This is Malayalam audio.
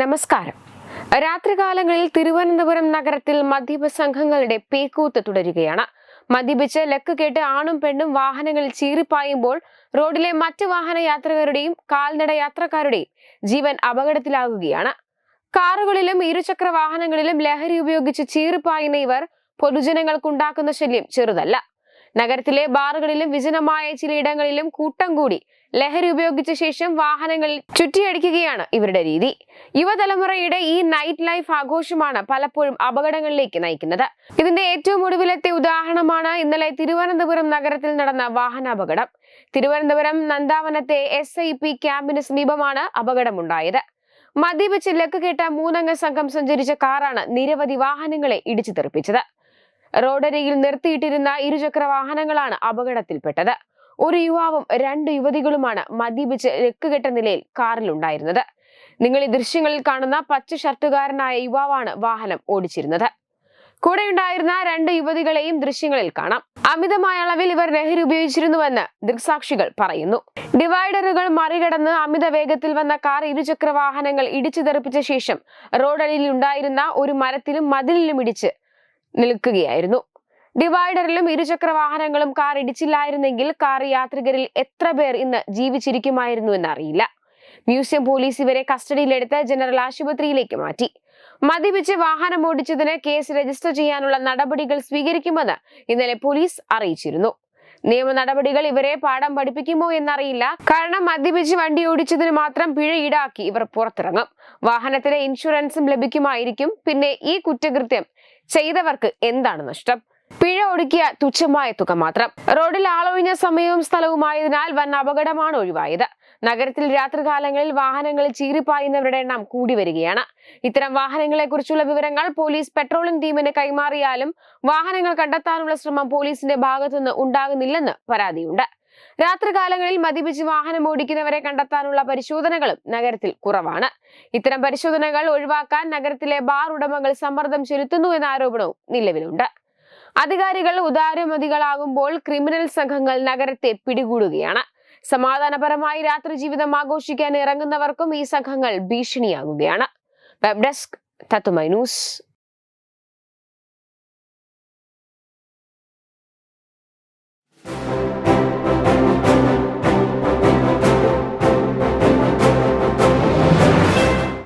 നമസ്കാരം. രാത്രികാലങ്ങളിൽ തിരുവനന്തപുരം നഗരത്തിൽ മദ്യപ സംഘങ്ങളുടെ പേക്കൂത്ത് തുടരുകയാണ്. മദ്യപിച്ച് ലക്ക് കേട്ട് ആണും പെണ്ണും വാഹനങ്ങളിൽ ചീറിപ്പായുമ്പോൾ റോഡിലെ മറ്റ് വാഹന യാത്രികരുടെയും കാൽനട യാത്രക്കാരുടെയും ജീവൻ അപകടത്തിലാകുകയാണ്. കാറുകളിലും ഇരുചക്ര വാഹനങ്ങളിലും ലഹരി ഉപയോഗിച്ച് ചീറിപ്പായുന്ന ഇവർ പൊതുജനങ്ങൾക്കുണ്ടാക്കുന്ന ശല്യം ചെറുതല്ല. നഗരത്തിലെ ബാറുകളിലും വിജനമായ ചിലയിടങ്ങളിലും കൂട്ടം കൂടി ലഹരി ഉപയോഗിച്ച ശേഷം വാഹനങ്ങളിൽ ചുറ്റിയടിക്കുകയാണ് ഇവരുടെ രീതി. യുവതലമുറയുടെ ഈ നൈറ്റ് ലൈഫ് ആഘോഷമാണ് പലപ്പോഴും അപകടങ്ങളിലേക്ക് നയിക്കുന്നത്. ഇതിന്റെ ഏറ്റവും ഒടുവിലത്തെ ഉദാഹരണമാണ് ഇന്നലെ തിരുവനന്തപുരം നഗരത്തിൽ നടന്ന വാഹനാപകടം. തിരുവനന്തപുരം നന്ദാവനത്തെ എസ് ഐ പി ക്യാമ്പിന് സമീപമാണ് അപകടമുണ്ടായത്. മദ്യപിച്ച് ലക്ക് കേട്ട മൂന്നംഗ സംഘം സഞ്ചരിച്ച കാറാണ് നിരവധി വാഹനങ്ങളെ ഇടിച്ചു തെറിപ്പിച്ചത്. റോഡരികിൽ നിർത്തിയിട്ടിരുന്ന ഇരുചക്ര വാഹനങ്ങളാണ് അപകടത്തിൽപ്പെട്ടത്. ഒരു യുവാവും രണ്ട് യുവതികളുമാണ് മദ്യപിച്ച് രക്കുകെട്ട നിലയിൽ കാറിലുണ്ടായിരുന്നത്. നിങ്ങൾ ഈ ദൃശ്യങ്ങളിൽ കാണുന്ന പച്ച ഷർട്ടുകാരനായ യുവാവാണ് വാഹനം ഓടിച്ചിരുന്നത്. കൂടെയുണ്ടായിരുന്ന രണ്ട് യുവതികളെയും ദൃശ്യങ്ങളിൽ കാണാം. അമിതമായ അളവിൽ ഇവർ ലഹരി ഉപയോഗിച്ചിരുന്നുവെന്ന് ദൃക്സാക്ഷികൾ പറയുന്നു. ഡിവൈഡറുകൾ മറികടന്ന് അമിത വേഗത്തിൽ വന്ന കാർ ഇരുചക്ര വാഹനങ്ങൾ ഇടിച്ചു തെറിപ്പിച്ച ശേഷം റോഡരികിൽ ഉണ്ടായിരുന്ന ഒരു മരത്തിലും മതിലിലും ഇടിച്ച് നിൽക്കുകയായിരുന്നു. ഡിവൈഡറിലും ഇരുചക്ര വാഹനങ്ങളും കാർ ഇടിച്ചില്ലായിരുന്നെങ്കിൽ കാർ യാത്രികരിൽ എത്ര പേർ ഇന്ന് ജീവിച്ചിരിക്കുമായിരുന്നു എന്നറിയില്ല. മ്യൂസിയം പോലീസ് ഇവരെ കസ്റ്റഡിയിലെടുത്ത് ജനറൽ ആശുപത്രിയിലേക്ക് മാറ്റി. മദ്യപിച്ച് വാഹനം ഓടിച്ചതിന് കേസ് രജിസ്റ്റർ ചെയ്യാനുള്ള നടപടികൾ സ്വീകരിക്കുമെന്ന് ഇന്നലെ പോലീസ് അറിയിച്ചിരുന്നു. നിയമ നടപടികൾ ഇവരെ പാഠം പഠിപ്പിക്കുമോ എന്നറിയില്ല. കാരണം മദ്യപിച്ച് വണ്ടി ഓടിച്ചതിന് മാത്രം പിഴ ഈടാക്കി ഇവർ പുറത്തിറങ്ങും. വാഹനത്തിലെ ഇൻഷുറൻസും ലഭിക്കുമായിരിക്കും. പിന്നെ ഈ കുറ്റകൃത്യം ചെയ്തവർക്ക് എന്താണ് നഷ്ടം? പിഴ ഒടുക്കിയ തുച്ഛമായ തുക മാത്രം. റോഡിൽ ആളൊഴിഞ്ഞ സമയവും സ്ഥലവുമായതിനാൽ വൻ അപകടമാണ് ഒഴിവായത്. നഗരത്തിൽ രാത്രികാലങ്ങളിൽ വാഹനങ്ങൾ ചീറിപ്പായുന്നവരുടെ എണ്ണം കൂടി വരികയാണ്. ഇത്തരം വാഹനങ്ങളെ കുറിച്ചുള്ള വിവരങ്ങൾ പോലീസ് പെട്രോളിംഗ് ടീമിന് കൈമാറിയാലും വാഹനങ്ങൾ കണ്ടെത്താനുള്ള ശ്രമം പോലീസിന്റെ ഭാഗത്തുനിന്ന് ഉണ്ടാകുന്നില്ലെന്ന് പരാതിയുണ്ട്. രാത്രികാലങ്ങളിൽ മദ്യപിച്ച് വാഹനം ഓടിക്കുന്നവരെ കണ്ടെത്താനുള്ള പരിശോധനകളും നഗരത്തിൽ കുറവാണ്. ഇത്തരം പരിശോധനകൾ ഒഴിവാക്കാൻ നഗരത്തിലെ ബാർ ഉടമകൾ സമ്മർദ്ദം ചെലുത്തുന്നു എന്ന ആരോപണവും നിലവിലുണ്ട്. അധികാരികൾ ഉദാരമതികളാകുമ്പോൾ ക്രിമിനൽ സംഘങ്ങൾ നഗരത്തെ പിടികൂടുകയാണ്. സമാധാനപരമായി രാത്രി ജീവിതം ആഘോഷിക്കാൻ ഇറങ്ങുന്നവർക്കും ഈ സംഘങ്ങൾ ഭീഷണിയാകുകയാണ്. വെബ് ഡെസ്ക് തത്തുമൈ ന്യൂസ്.